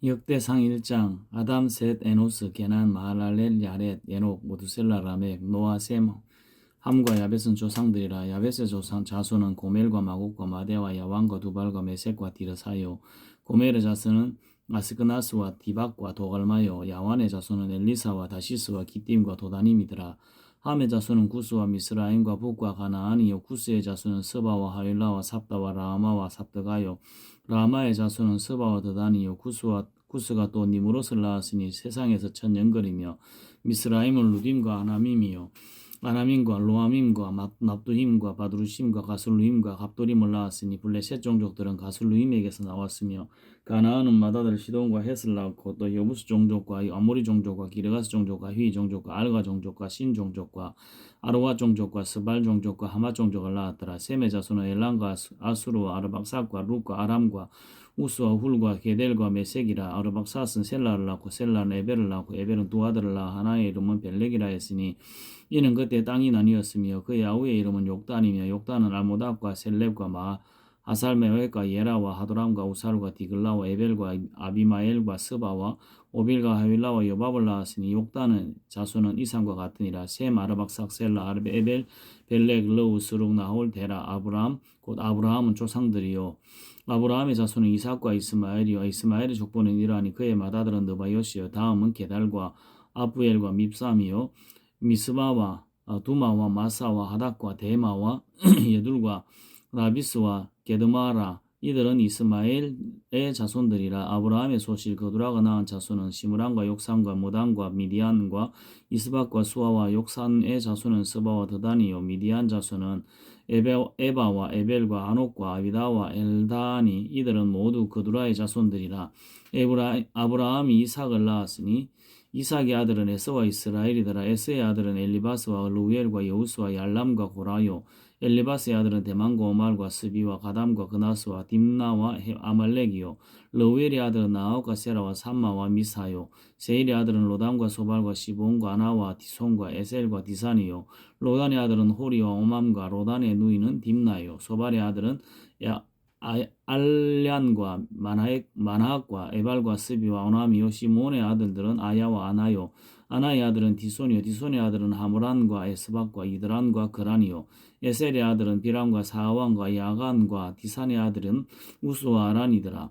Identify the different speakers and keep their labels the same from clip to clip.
Speaker 1: 역대상 1장 아담 셋 에노스 게난 마할랄렐 야렛 에녹 모두셀라 라멕 노아 셈 함과 야벳은 조상들이라 야벳의 조상 자손은 고멜과 마곡과 마대와 야왕과 두발과 메색과 디르사요. 고멜의 자손은 아스크나스와 디박과 도갈마요. 야완의 자손은 엘리사와 다시스와 기띔과 도다님이더라 함의 자손은 구스와 미스라임과 북과 가나안이요. 구스의 자손은 스바와 하윌라와 삽다와 라마와 삽드가요. 라마의 자손은 스바와 드다니요. 구스와 구스가 또 니무롯을 낳았으니 세상에서 첫 연걸이며 미스라임은 루딤과 아나밈이요 아나밈과 로아밈과 납- 납두힘과 바두루심과 가술루힘과 갑도림을 낳았으니 블레셋 종족들은 가술루힘에게서 나왔으며 가나안은 마다들 시돈과 헷을 낳고 또 여부스 종족과 아모리 종족과 기르가스 종족과 휘 종족과 알가 종족과 신 종족과 아르와 종족과 스발 종족과 하마 종족을 낳았더라. 셈의 자손은 엘란과 아수- 아수르와 아르박삭과 룻과 아람과 우스와 훌과 게델과 메색이라 아르박사스는 셀라를 낳고 셀라는 에벨을 낳고 에벨은 두 아들을 낳아 하나의 이름은 벨렉이라 했으니 이는 그때 땅이 나뉘었으며 그의 아우의 이름은 욕단이며 욕단은 알모답과 셀렙과 마 아살메웨과 예라와 하도람과 우살과 디글라와 에벨과 아비마엘과 스바와 오빌과 하윌라와 요밥을 낳았으니 욕단은 자손은 이상과 같으니라. 셈 아르박 삭 셀라 아르베 에벨 벨렉 러우 스룩 나홀 데라 아브람 곧 아브라함은 조상들이요. 아브라함의 자손은 이삭과 이스마엘이요. 이스마엘의 족보는 이러하니 그의 맏아들은 느바요시요. 다음은 게달과 아부엘과 밉삼이요. 미스바와 어, 두마와 마사와 하닥과 데마와 예둘과 라비스와 게드마라 이들은 이스마엘의 자손들이라 아브라함의 소실 거두라가 낳은 자손은 시므란과 욕산과 모단과 미디안과 이스박과 수아와 욕산의 자손은 스바와 드다니요 미디안 자손은 에베, 에바와 에벨과 아녹과 아비다와 엘다니 이들은 모두 그두라의 자손들이라. 에브라, 아브라함이 이삭을 낳았으니 이삭의 아들은 에서와 이스라엘이더라. 에서의 아들은 엘리바스와 루엘과 여우스와 얄람과 고라요 엘리바스의 아들은 대만과 오말과 스비와 가담과 그나스와 딥나와 헤- 아말렉이요. 러우엘의 아들은 나아오과 세라와 삼마와 미사요. 세일의 아들은 로담과 소발과 시본과 아나와 디손과 에셀과 디산이요. 로단의 아들은 호리와 오맘과 로단의 누이는 딥나요. 소발의 아들은 야, 아, 알란과 마나액, 마나학과 에발과 스비와 오나미요. 시몬의 아들들은 아야와 아나요 아나의 아들은 디손이요. 디손의 아들은 하모란과 에스박과 이드란과 그란이요. 에셀의 아들은 비람과 사왕과 야간과 디산의 아들은 우스와 아란이더라.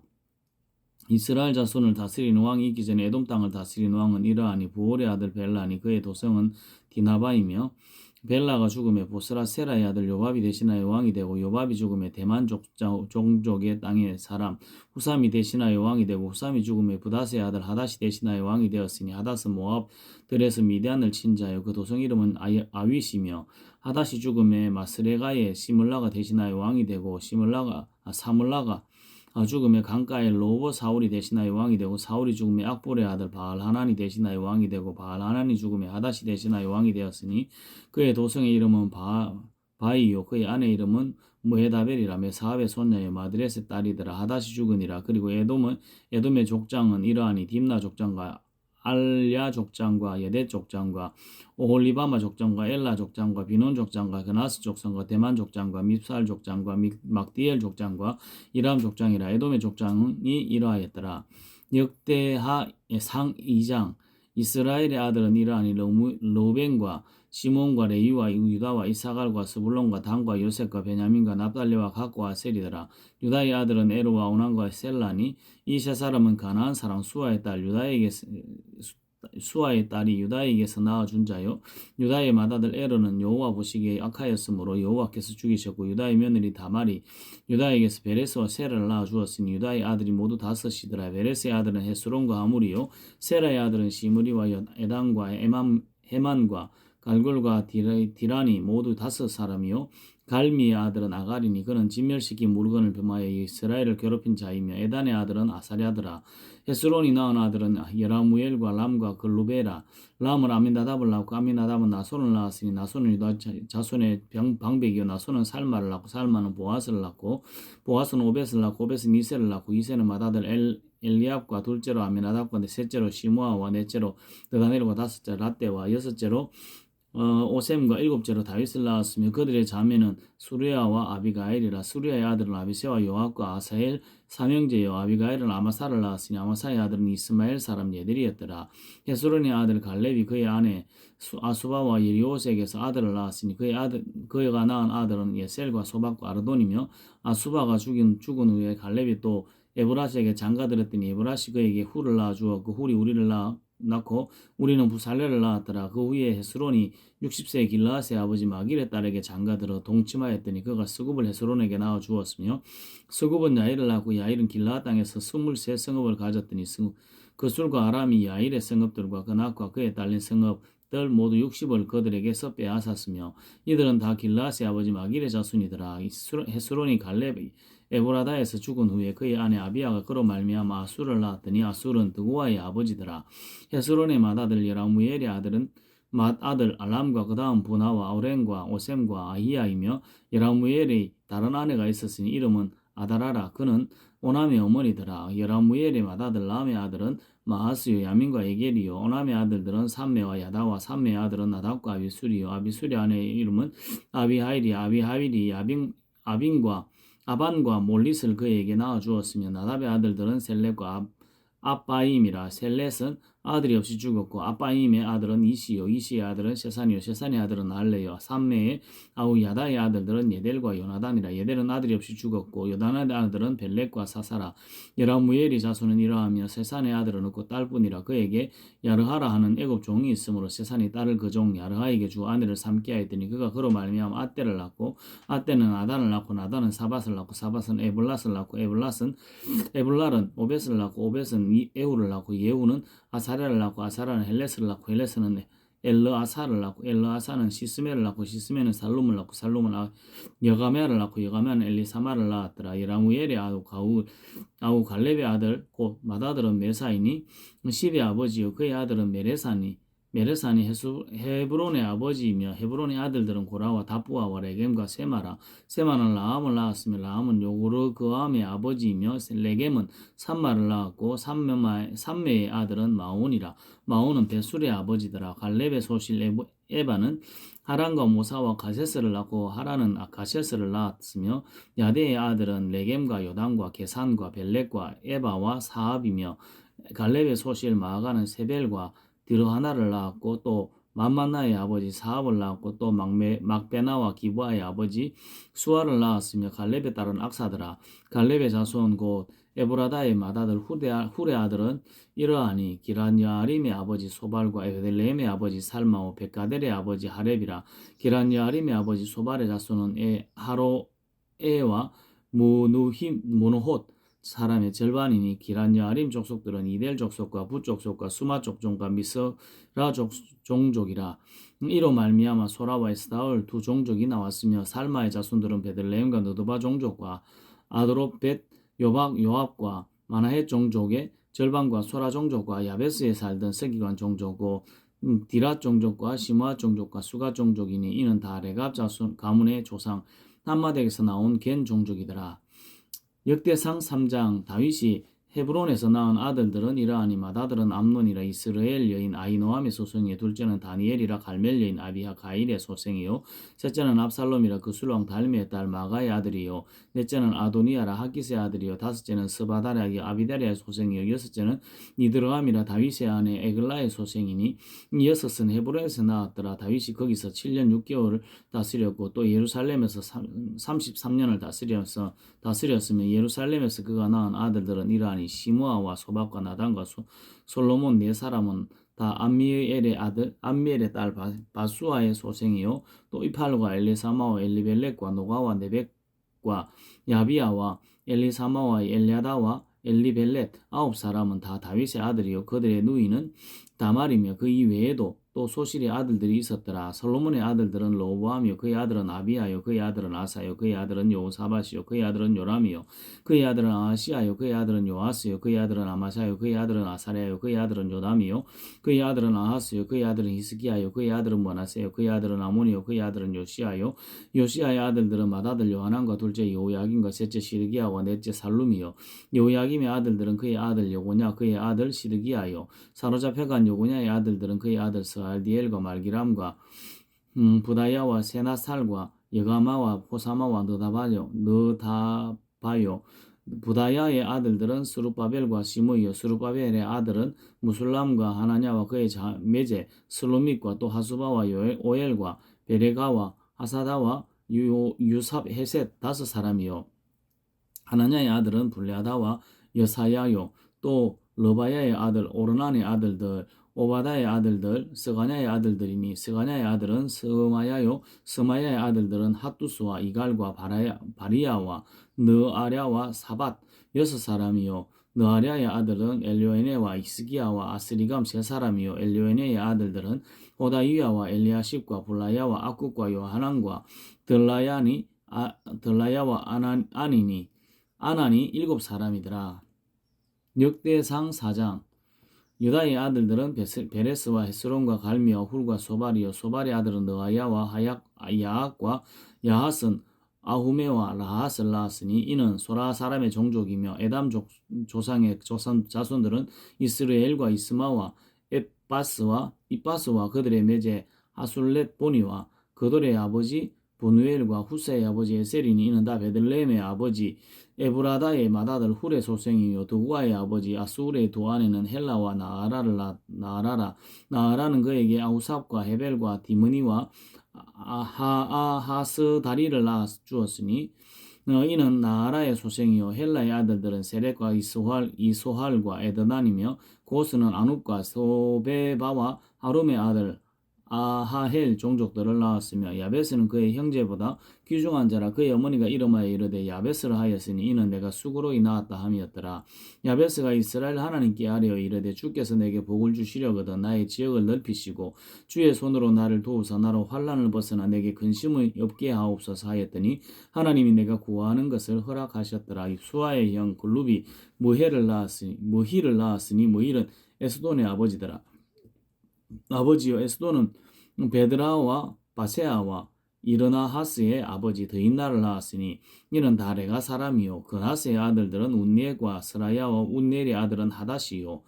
Speaker 1: 이스라엘 자손을 다스리는 왕이 있기 전에 에돔 땅을 다스리는 왕은 이러하니 부올의 아들 벨라니 그의 도성은 디나바이며 벨라가 죽음에 보스라 세라의 아들 요밥이 대신하여 왕이 되고 요밥이 죽음에 대만 족자, 종족의 땅의 사람 후삼이 대신하여 왕이 되고 후삼이 죽음에 부다스의 아들 하다시 대신하여 왕이 되었으니 하다스 모압 들에서 미디안을 친 자요. 그 도성 이름은 아윗이며 하다시 죽음에 마스레가의 시물라가 대신하여 왕이 되고 시물라가 아, 사물라가 아, 죽음에 강가에 로버 사울이 대신하여 왕이 되고 사울이 죽음에 악볼의 아들 바알 하나니 대신하여 왕이 되고 바알 하나니 죽음에 하다시 대신하여 왕이 되었으니 그의 도성의 이름은 바, 바이요. 그의 아내 이름은 무헤다벨이라며 사합의 손녀의 마드레스 딸이더라. 하다시 죽으니라. 그리고 에돔은 에돔의 족장은 이러하니 딥나 족장과 알야 족장과 예데 족장과 오홀리바마 족장과 엘라 족장과 비논 족장과 그나스 족장과 대만 족장과 밉살 족장과 믹- 막디엘 족장과 이람 족장이라 에돔의 족장이 이러하였더라. 역대하 상 2장 이스라엘의 아들은 이러하니 로벤과 시몬과 레위와 유다와 이사갈과 스불론과 단과 요셉과 베냐민과 납달리와 각과 셀이더라. 유다의 아들은 에로와 오난과 셀라니. 이 세 사람은 가나안 사람 수아의 딸 유다에게 수아의 딸이 유다에게서 낳아준 자요. 유다의 맏아들 에로는 여호와 보시기에 악하였으므로 여호와께서 죽이셨고 유다의 며느리 다말이 유다에게서 베레스와 세라를 낳아 주었으니 유다의 아들이 모두 다섯이더라. 베레스의 아들은 헤스론과 아무리요. 세라의 아들은 시므리와 여- 에단과 에만, 헤만과 갈골과 디라니 모두 다섯 사람이요. 갈미의 아들은 아가리니 그는 진멸시킨 물건을 범하여 이스라엘을 괴롭힌 자이며 에단의 아들은 아사랴더라 헤스론이 낳은 아들은 여라무엘과 람과 글루베라. 람은 아미나답을 낳고 아미나답은 나손을 낳았으니 나손은 유다 자- 자손의 병, 방백이요. 나손은 살마를 낳고 살마는 보아스를 낳고 보아스는 오벳을 낳고 오벳은 이세를 낳고 이세는 맏아들 엘, 엘리압과 둘째로 아미나답과 셋째로 시므아와 넷째로 드다넬과 다섯째 라떼와 여섯째로 어, 오셈과 일곱째로 다윗을 낳았으며 그들의 자매는 수르야와 아비가일이라 수르야의 아들은 아비세와 요압과 아사엘 삼형제요 아비가일은 아마사를 낳았으니 아마사의 아들은 이스마엘 사람 예들이었더라. 헤스론의 아들 갈렙이 그의 아내 수- 아수바와 예리오색에서 아들을 낳았으니 그의 아들 그가 낳은 아들은 예셀과 소박과 아르돈이며 아수바가 죽인 죽은 후에 갈렙이 또 에브라스에게 장가들었더니 에브라시 그에게 훌을 낳아 주어 그 훌이 우리를 낳아 낳고 우리는 부살레를 낳았더라. 그 후에 헤스론이 60세의 길라앗의 아버지 마길의 딸에게 장가들어 동침하였더니 그가 스굽을 헤스론에게 낳아 주었으며 스굽은 야일을 낳고 야일은 길라앗 땅에서 23 성읍을 가졌더니 스- 그 술과 아람이 야일의 성읍들과 그 낙과 그에 딸린 성읍 들 모두 60을 그들에게서 빼앗았으며 이들은 다 길라앗의 아버지 마길의 자손이더라. 헤스론이 갈렙이 에보라다에서 죽은 후에 그의 아내 아비아가 그로 말미암아 아술을 낳았더니 아술은 드고아의 아버지더라. 헤스론의 맏아들 여라무엘의 아들은 맏아들 알람과 그 다음 부나와 아우렌과 오셈과 아히야이며 여라무엘의 다른 아내가 있었으니 이름은 아다라라 그는 오남의 어머니더라. 여라무엘의 맏아들 람의 아들은 마하스요 야민과 에겔이요 오남의 아들들은 삼메와 야다와 삼메의 아들은 나답과 아비술이요 아비술의 아내의 이름은 아비하일이 아비하일이 아빈 아빈과 아반과 몰릿을 그에게 낳아 주었으며 나답의 아들들은 셀렛과 아- 아빠임이라 셀렛은 아들이 없이 죽었고 아빠임의 아들은 이시요 이시의 아들은 세산이요 세산의 아들은 알레요. 삼매의 아우 야다의 아들들은 예델과 요나단이라 예델은 아들이 없이 죽었고 요단의 아들은 벨렉과 사사라. 여라무엘이 자손은 이러하며 세산의 아들은 없고 딸뿐이라 그에게 야르하라 하는 애굽 종이 있으므로 세산이 딸을 그 종 야르하에게 주 아내를 삼게 하였더니 그가 그로 말미암아 아떼를 낳고 아떼는 아단을 낳고 나단은 사밧을 낳고 사밧은 에블랏을 낳고 에블랏은 에블랄은 오벳을 낳고 오벳은 이- 에우를 낳고 예우는 아사랴를 낳고 아사랴는 헬레스를 낳고 헬레스는 엘르아사를 낳고 엘르아사는 시스메를 낳고 시스메는 살룸을 낳고 살룸은 아- 여가메를 낳고 여가메는 엘리사마를 낳았더라. 여라무엘의 아우 가우 아우 갈렙의 아들 곧 맏아들은 메사이니 시의 아버지요. 그의 아들은 메레사니 메레산이 헤수, 헤브론의 아버지이며 헤브론의 아들들은 고라와 다부아와 레겜과 세마라 세마는 라함을 낳았으며 라함은 요르그암의 아버지이며 레겜은 삼마를 낳았고 삼메의, 삼메의 아들은 마온이라. 마온은 베술의 아버지더라. 갈렙의 소실 에바는 하란과 모사와 가세스를 낳고 하란은 가세스를 낳았으며 야데의 아들은 레겜과 요단과 게산과 벨렉과 에바와 사압이며 갈렙의 소실 마아가는 세벨과 디르하나를 낳았고 또 만만나의 아버지 사압을 낳았고 또 막메, 막베나와 기부아의 아버지 수아를 낳았으며 갈렙의 딸은 악사더라. 갈렙의 자손 곧 에브라다의 맏아들 후레, 아들은 이러하니 기란야림의 아버지 소발과 에벨레헴의 아버지 살마오 베카델의 아버지 하렙이라. 기란야림의 아버지 소발의 자손은 에, 하로에와 무누힘 무누톳 사람의 절반이니 기란야림 족속들은 이델 족속과 부 족속과 수마 족종과 미스라 족, 종족이라 이로 말미암아 소라와 에스다울 두 종족이 나왔으며 살마의 자손들은 베들레헴과 느드바 종족과 아드롭벳 요박 요압과 마나헷 종족의 절반과 소라 종족과 야베스에 살던 서기관 종족고 음, 디라 종족과 시므아 종족과 수가 종족이니 이는 다 레갑 자손 가문의 조상 한마디에서 나온 겐 종족이더라. 역대상 3장 다윗이 헤브론에서 낳은 아들들은 이러하니 맏아들은 암논이라 이스라엘 여인 아이노함의 소생이요 둘째는 다니엘이라 갈멜 여인 아비하 가일의 소생이요 셋째는 압살롬이라 그 술왕 달미의 딸 마가의 아들이요 넷째는 아도니아라 하기스의 아들이요 다섯째는 스바다랴기 아비다리아의 소생이요 여섯째는 니드르함이라 다윗의 아내 에글라의 소생이니 이 여섯은 헤브론에서 나왔더라. 다윗이 거기서 7년 6개월을 다스렸고 또 예루살렘에서 33년을 다스려서 다스렸으며 예루살렘에서 그가 낳은 아들들은 이러하 니 시므아와 소박과 나단과 소, 솔로몬 네 사람은 다 암미엘의 아들 암미엘의 딸 바- 바수아의 소생이요. 또 이팔과 엘리사마와 엘리벨렉과 노가와 네벡과 야비아와 엘리사마와 엘리아다와 엘리벨렛 아홉 사람은 다 다윗의 아들이요. 그들의 누이는 다말이며 그 이외에도 또 소실의 아들들이 있었더라. 솔로몬의 아들들은 로보암이요 그의 아들은 아비아요 그의 아들은 아사요 그의 아들은 요사바시요 그의 아들은 요람이요 그의 아들은 아시아요 그의 아들은 요아스요 그의 아들은 아마샤요 그의 아들은 아사랴요 그의 아들은 요담이요 그의 아들은 아하스요 그의 아들은 히스기야요 그의 아들은 모나세요 그의 아들은 아모니요 그의 아들은 요시아요 요시아의 아들들은 맏아들 요하난과 둘째 요야긴과 셋째 시드기야와 넷째 살룸이요 요야김의 아들들은 그의 아들 요고냐 그의 아들 시드기야요 사로잡혀간 요고냐의 아들들은 그의 아들 스 알디엘과 말기람과 음, 부다야와 세나살과 여가마와 포사마와 느다바요 느다바요 부다야의 아들들은 스루바벨과 시므이요 스루바벨의 아들은 무술람과 하나냐와 그의 자, 매제 슬로밋과 또 하수바와 요엘, 오엘과 베레가와 하사다와 유, 유삽 헤셋 다섯 사람이요 하나냐의 아들은 블레아다와 여사야요 또 러바야의 아들 오르난의 아들들 오바다의 아들들 스가냐의 아들들이니 스가냐의 아들은 스마야요. 스마야의 아들들은 핫두스와 이갈과 바라야, 바리야와 느아랴와 사밧 여섯 사람이요. 느아랴의 아들은 엘리오에네와 이스기야와 아스리감 세 사람이요. 엘리오에네의 아들들은 오다이야와 엘리아십과 블라야와 아쿠과 요하난과 들라야니 아, 들라야와 아나, 아니니 아나니 일곱 사람이더라. 역대상 사장 유다의 아들들은 베레스와 헤스론과 갈미와 훌과 소발이요. 소발의 아들은 느아야와 하약 야학과 야핫은 아후메와 라핫을 낳았으니 이는 소라 사람의 종족이며 에담 족, 조상의 조선 자손들은 이스라엘과 이스마와 에바스와 이바스와 그들의 매제 하술렛 보니와 그들의 아버지 보누엘과 후세의 아버지 에셀이니 이는 다 베들레헴의 아버지 에브라다의 맏아들 훌의 소생이요 두구아의 아버지 아수르의 두 아내는 헬라와 나아라를 낳- 나아라라 나아라는 그에게 아우삽과 헤벨과 디므니와 아하아하스 다리를 낳아 주었으니 어, 이는 나아라의 소생이요 헬라의 아들들은 세렉과 이소할 이소할과 에드난이며 고스는 아눕과 소베바와 하룸의 아들 아하헬 종족들을 낳았으며 야베스는 그의 형제보다 귀중한 자라 그의 어머니가 이름하여 이르되 야베스를 하였으니 이는 내가 수고로이 낳았다 함이었더라. 야베스가 이스라엘 하나님께 아뢰어 이르되 주께서 내게 복을 주시려거든 나의 지역을 넓히시고 주의 손으로 나를 도우사 나로 환란을 벗어나 내게 근심을 없게 하옵소서 하였더니 하나님이 내가 구하는 것을 허락하셨더라. 수아의 형 글룹이 무해를 낳았으니 무히를 낳았으니 무힐은 에스돈의 아버지더라 아버지요 에스도는 베드라와 바세아와 이르나하스의 아버지 드인나를 낳았으니 이는 다레가 사람이요. 그나스의 아들들은 운니엘과 스라야와 운니엘의 아들은 하다시요.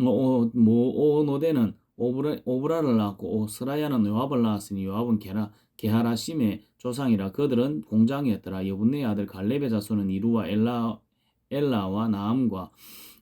Speaker 1: 오, 모 오노데는 오브라, 오브라를 낳았고 오, 스라야는 요압을 낳았으니 요압은 게라 게하라심의 조상이라. 그들은 공장이었더라. 여분네의 아들 갈렙의 자손은 이루와 엘라 엘라와 나암과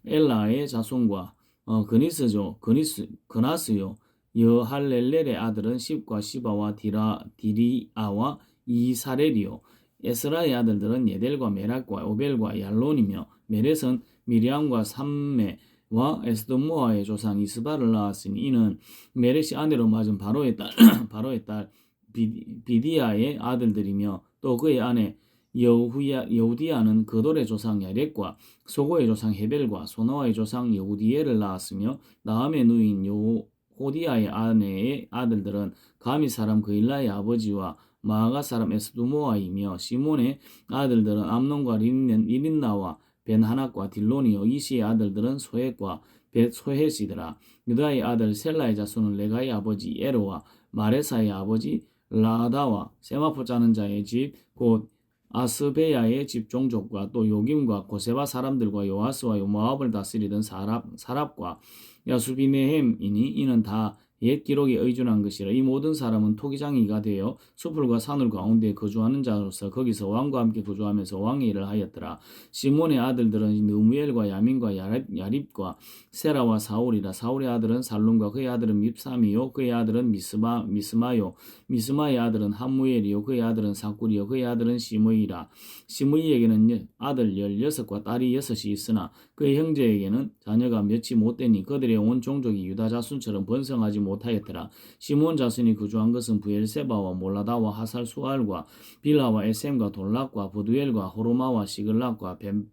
Speaker 1: 엘라의 자손과 어, 그니스죠. 그니스, 그나스요. 여할렐렐의 아들은 십과 시바와 디라, 디리아와 이사렐이요. 에스라의 아들들은 예델과 메락과 오벨과 얄론이며 메렛은 미리암과 삼메와 에스도모아의 조상 이스바를 낳았으니 이는 메렛이 아내로 맞은 바로의 딸 바로의 딸 비, 비디아의 아들들이며 또 그의 아내 여후야, 여우디아는 그돌의 조상 야렉과 소고의 조상 헤벨과 소노아의 조상 여우디엘을 낳았으며 나함의 누인 여호디아의 아내의 아들들은 가미 사람 그일라의 아버지와 마아가 사람 에스두모아이며 시몬의 아들들은 암논과 린, 리린나와 벤하낙과 딜론이요 이시의 아들들은 소헷과 벳 소헷이더라. 유다의 아들 셀라의 자손은 레가의 아버지 에로와 마레사의 아버지 라다와 세마포 짜는 자의 집 곧 아스베야의 집 종족과 또 요김과 고세바 사람들과 요아스와 요모압을 다스리던 사랍, 사랍과 야수비네햄이니 이는 다 옛 기록에 의존한 것이라 이 모든 사람은 토기장이가 되어 수풀과 산울 가운데 거주하는 자로서 거기서 왕과 함께 거주하면서 왕의 일을 하였더라. 시몬의 아들들은 느무엘과 야민과 야립, 야립과 세라와 사울이라 사울의 아들은 살룸과 그의 아들은 밉삼이요 그의 아들은 미스마 미스마요 미스마의 아들은 함무엘이요 그의 아들은 사꿀이요 그의 아들은 시므이라. 시므이에게는 아들 열여섯과 딸이 여섯이 있으나 그의 형제에게는 자녀가 몇이 못되니 그들의 온 종족이 유다 자손처럼 번성하지 못하였더라. 시몬 자손이 거주한 것은 부엘세바와 몰라다와 하살 수알과 빌라와 에셈과 돌락과 부두엘과 호르마와 시글락과 벤,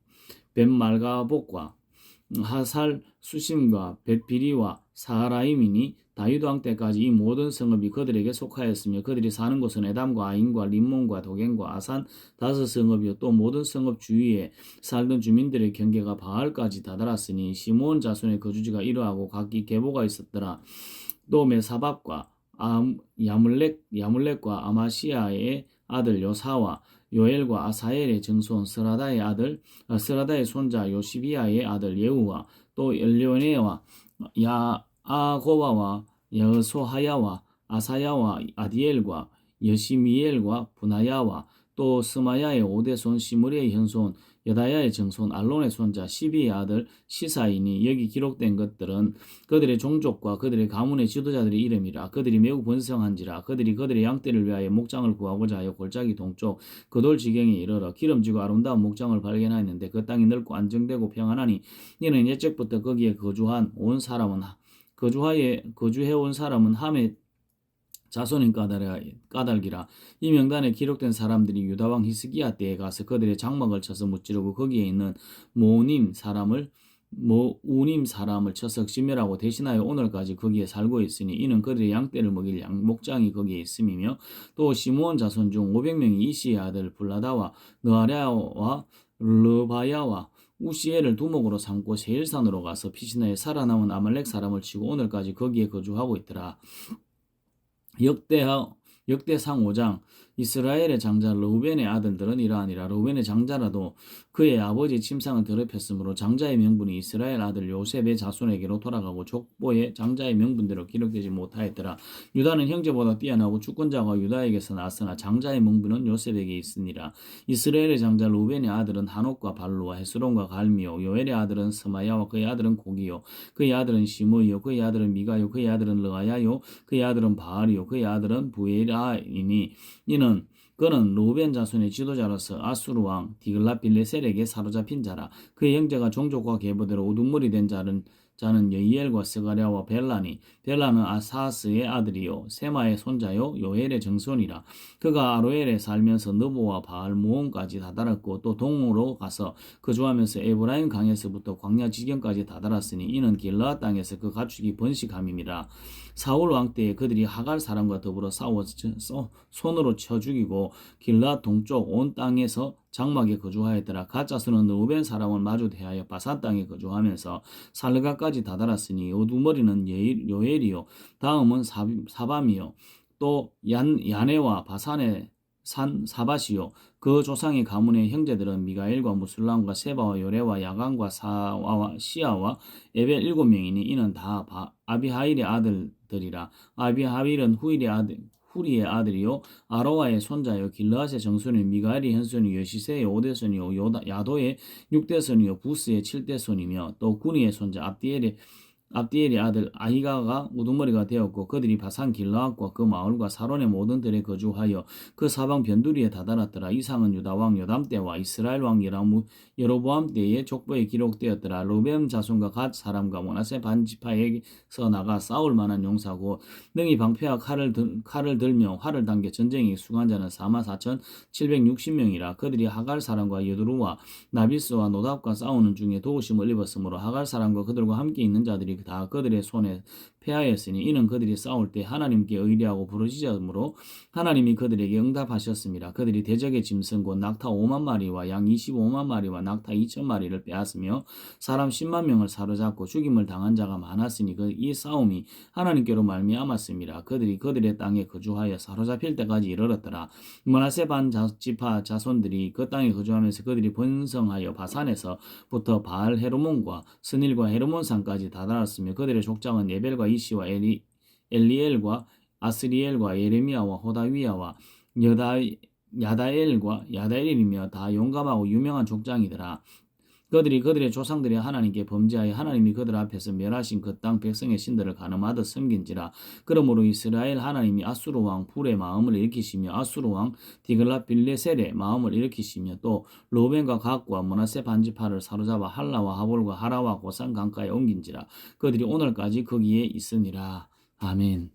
Speaker 1: 벤말가복과 하살 수심과 벳비리와 사라임이니 다윗 왕 때까지 이 모든 성읍이 그들에게 속하였으며 그들이 사는 곳은 에담과 아인과 림몬과 도겐과 아산 다섯 성읍이요. 또 모든 성읍 주위에 살던 주민들의 경계가 바알까지 다다랐으니 시몬 자손의 거주지가 이러하고 각기 계보가 있었더라. 또 메사밥과 암, 야물렉 야물렉과 아마시아의 아들 요사와 요엘과 아사엘의 증손 스라다의 아들 어, 스라다의 손자 요시비아의 아들 예후와 또 엘리오네와 야 아고바와 여소하야와 아사야와 아디엘과 여시미엘과 분하야와 또 스마야의 오대손 시므리의 현손 여다야의 정손 알론의 손자 시비의 아들 시사이니 여기 기록된 것들은 그들의 종족과 그들의 가문의 지도자들의 이름이라 그들이 매우 번성한지라 그들이 그들의 양떼를 위하여 목장을 구하고자 하여 골짜기 동쪽 그돌 지경에 이르러 기름지고 아름다운 목장을 발견하였는데 그 땅이 넓고 안정되고 평안하니 이는 옛적부터 거기에 거주한 온 사람은 거주하에 거주해온 사람은 함의 자손인 까닭이라, 이 명단에 기록된 사람들이 유다왕 히스기야 때에 가서 그들의 장막을 쳐서 무찌르고 거기에 있는 모님 사람을 모우님 사람을 쳐서 심멸하고 대신하여 오늘까지 거기에 살고 있으니 이는 그들의 양떼를 먹일 양 목장이 거기에 있음이며 또 시므온 자손 중 500명이 이시의 아들 블라다와 느아랴와 르바야와 우시엘을 두목으로 삼고 세일산으로 가서 피시나에 살아남은 아말렉 사람을 치고 오늘까지 거기에 거주하고 있더라. 역대하 역대상 5장 이스라엘의 장자 르우벤의 아들들은 이러하니라. 르우벤의 장자라도 그의 아버지 침상을 더럽혔으므로 장자의 명분이 이스라엘 아들 요셉의 자손에게로 돌아가고 족보의 장자의 명분대로 기록되지 못하였더라. 유다는 형제보다 뛰어나고 주권자가 유다에게서 났으나 장자의 명분은 요셉에게 있으니라. 이스라엘의 장자 르우벤의 아들은 한옥과 발루와 헤스론과 갈미요. 요엘의 아들은 스마야와 그의 아들은 고기요. 그의 아들은 시므이요. 그의 아들은 미가요. 그의 아들은 르아야요. 그의 아들은 바알이요. 그의 아들은 부에라이니 이는 그는 루벤 자손의 지도자로서 아수르 왕 디글라 빌레셀에게 사로잡힌 자라 그의 형제가 종족과 계보대로 우두머리 된 자는 자는 여이엘과 스가랴와 벨라니 벨라는 아사스의 아들이요 세마의 손자요 요엘의 정손이라. 그가 아로엘에 살면서 느보와 바알 무온까지 다다랐고 또 동으로 가서 거주하면서 에브라임 강에서부터 광야 지경까지 다다랐으니 이는 길라 땅에서 그 가축이 번식함이니라. 사울 왕 때에 그들이 하갈 사람과 더불어 싸워 손으로 쳐 죽이고 길라 동쪽 온 땅에서 장막에 거주하였더라. 가짜스는 누벤 사람을 마주 대하여 바산 땅에 거주하면서 살르가까지 다다랐으니 오두머리는 요엘이요. 다음은 사밤이요. 또 얀, 야네와 바산의 산 사바시요. 그 조상의 가문의 형제들은 미가엘과 무술람과 세바와 요레와 야간과 사와와 시아와 에벨 일곱 명이니 이는 다 바, 아비하일의 아들들이라. 아비하일은 후일의 아들 후리의 아들이요 아로와의 손자요 길르앗의 정손이 미가엘의 현손이 여시세의 오대손이요 야도의 육대손이요 부스의 칠대손이며 또 군이의 손자 압디엘의 압디엘의 아들 아히가가 우두머리가 되었고 그들이 바산 길라앗과 그 마을과 사론의 모든 들에 거주하여 그 사방 변두리에 다다랐더라. 이상은 유다 왕 요담 때와 이스라엘 왕 여라무 여로보암 때의 족보에 기록되었더라. 로벤 자손과 갓 사람과 모나세 반지파에서 나가 싸울 만한 용사고 능히 방패와 칼을, 들, 칼을 들며 활을 당겨 전쟁에 수간 자는 4만 4천 760명이라 그들이 하갈 사람과 여두루와 나비스와 노답과 싸우는 중에 도우심을 입었으므로 하갈 사람과 그들과 함께 있는 자들이 다. 그들의 손에 패하였으니 이는 그들이 싸울 때 하나님께 의뢰하고 부르짖음으로 하나님이 그들에게 응답하셨습니다. 그들이 대적의 짐승 곧 낙타 5만 마리와 양 25만 마리와 낙타 2천 마리를 빼앗으며 사람 10만 명을 사로잡고 죽임을 당한 자가 많았으니 그 이 싸움이 하나님께로 말미암았습니다. 그들이 그들의 땅에 거주하여 사로잡힐 때까지 이르렀더라. 문하세 반 지파 자손들이 그 땅에 거주하면서 그들이 번성하여 바산에서부터 바알 헤르몬과 스닐과 헤르몬 산까지 다다랐으며 그들의 족장은 예벨과 이시와 엘리, 엘리엘과 아스리엘과 예레미야와 호다위야와 여다 야다엘과 야다엘이며 다 용감하고 유명한 족장이더라. 그들이 그들의 조상들이 하나님께 범죄하여 하나님이 그들 앞에서 멸하신 그 땅 백성의 신들을 가늠하듯 섬긴지라. 그러므로 이스라엘 하나님이 아수르 왕 불의 마음을 일으키시며 아수르 왕 디글라 빌레셀의 마음을 일으키시며 또 로벤과 각과 모나세 반지파를 사로잡아 할라와 하볼과 하라와 고산 강가에 옮긴지라. 그들이 오늘까지 거기에 있으니라. 아멘.